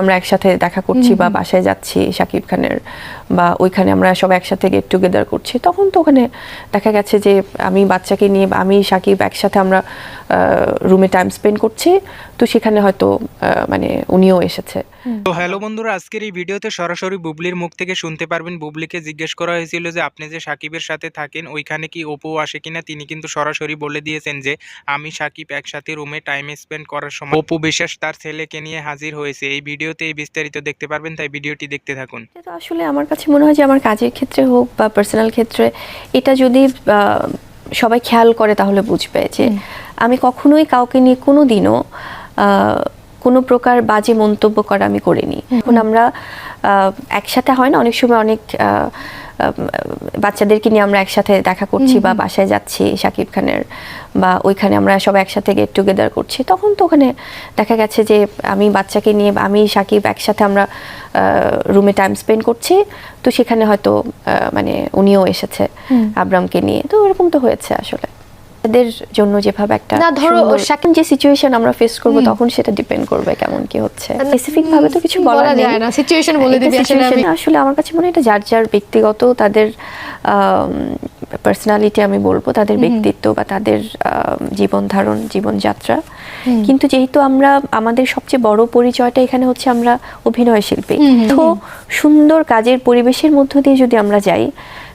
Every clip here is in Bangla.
আমরা একসাথে দেখা করছি বা বাসায় যাচ্ছি শাকিব খানের বা ওইখানে আমরা সব একসাথে গেট টুগেদার করছি। তখন তো ওখানে দেখা গেছে যে আমি বাচ্চাকে নিয়ে আমি শাকিব একসাথে আমরা রুমে টাইম স্পেন্ড করছি। তো সেখানে হয়তো মানে উনিও এসেছে। তো হ্যালো বন্ধুরা আজকের এই ভিডিওতে সরাসরি বুবলির মুখ থেকে শুনতে পারবেন। বুবলিকে জিজ্ঞেস করা হয়েছিল যে আপনি যে সাকিবের সাথে থাকেন ওইখানে কি ওপো আসে কিনা? তিনি কিন্তু সরাসরি বলে দিয়েছেন যে আমি সাকিব একসাথে রুমে টাইম স্পেন্ড করার সময় অপু বিশ্বাস তার ছেলেকে নিয়ে হাজির হয়েছে। এই ভিডিওতে এই বিস্তারিত দেখতে পারবেন তাই ভিডিওটি দেখতে থাকুন। তো আসলে আমার কাছে মনে হয় যে আমার কাজের ক্ষেত্রে হোক বা পার্সোনাল ক্ষেত্রে এটা যদি আহ, সবাই খেয়াল করে তাহলে বুঝবে যে আমি কখনোই কাউকে নিয়ে কোনো দিনও আহ, কোনো প্রকার বাজে মন্তব্য করা আমি করিনি। এখন আমরা আহ, একসাথে হয় না অনেক সময় অনেক বাচ্চাদেরকে নিয়ে আমরা একসাথে দেখা করছি বা বাসায় যাচ্ছি শাকিব খানের বা ওইখানে আমরা সব একসাথে গেট টুগেদার করছি। তখন তো ওখানে দেখা গেছে যে আমি বাচ্চাকে নিয়ে আমি সাকিব একসাথে আমরা রুমে টাইম স্পেন্ড করছি। তো সেখানে হয়তো মানে উনিও এসেছে আব্রামকে নিয়ে। তো এরকম তো হয়েছে আসলে। এদের জন্য যেভাবে একটা না, ধরো শাকিব- যে সিচুয়েশন আমরা ফেস করব তখন সেটা ডিপেন্ড করবে কেমন কি হচ্ছে। স্পেসিফিক ভাবে তো কিছু বলা যায় না সিচুয়েশন বলে দিবি আসলে আমি। আসলে আমার কাছে মনে হয় এটা যার যার ব্যক্তিগত তাদের পার্সোনালিটি আমি বলব তাদের ব্যক্তিত্ব বা তাদের জীবন ধারণ জীবনযাত্রা কিন্তু যেহেতু আমরা আমাদের সবচেয়ে বড় পরিচয়টা এখানে হচ্ছে আমরা অভিনয় শিল্পী। তো সুন্দর কাজের পরিবেশের মধ্য দিয়ে যদি আমরা যাই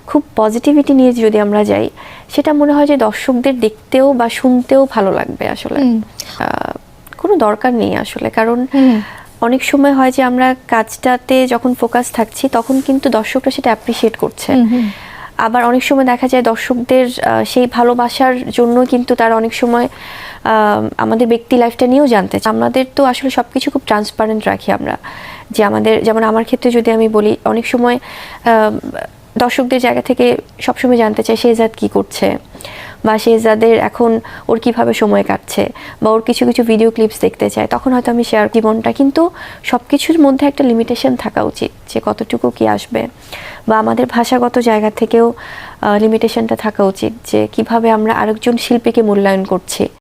খুব পজিটিভিটি নিয়ে যদি আমরা যাই সেটা মনে হয় যে দর্শকদের দেখতেও বা শুনতেও ভালো লাগবে আসলে। কোনো দরকার নেই আসলে কারণ অনেক সময় হয় যে আমরা কাজটাতে যখন ফোকাস থাকছি তখন কিন্তু দর্শকরা সেটা অ্যাপ্রিসিয়েট করছে। আবার অনেক সময় দেখা যায় দর্শকদের সেই ভালোবাসার জন্য কিন্তু তারা অনেক সময় আমাদের ব্যক্তি লাইফটা নিয়েও জানতে চায়। আমাদের তো আসলে সব কিছু খুব ট্রান্সপারেন্ট রাখি আমরা। যে আমাদের যেমন আমার ক্ষেত্রে যদি আমি বলি অনেক সময় দর্শকদের জায়গা থেকে সবসময় জানতে চাই শেহজাদ কি করছে বা শেহজাদের এখন ওর কীভাবে সময় কাটছে বা ওর কিছু কিছু ভিডিও ক্লিপস দেখতে চায়। তখন হয়তো আমি শেয়ার জীবনটা, কিন্তু সব কিছুর মধ্যে একটা লিমিটেশন থাকা উচিত যে কতটুকু কি আসবে বা আমাদের ভাষাগত জায়গা থেকেও লিমিটেশনটা থাকা উচিত যে কীভাবে আমরা আরেকজন শিল্পীকে মূল্যায়ন করছি।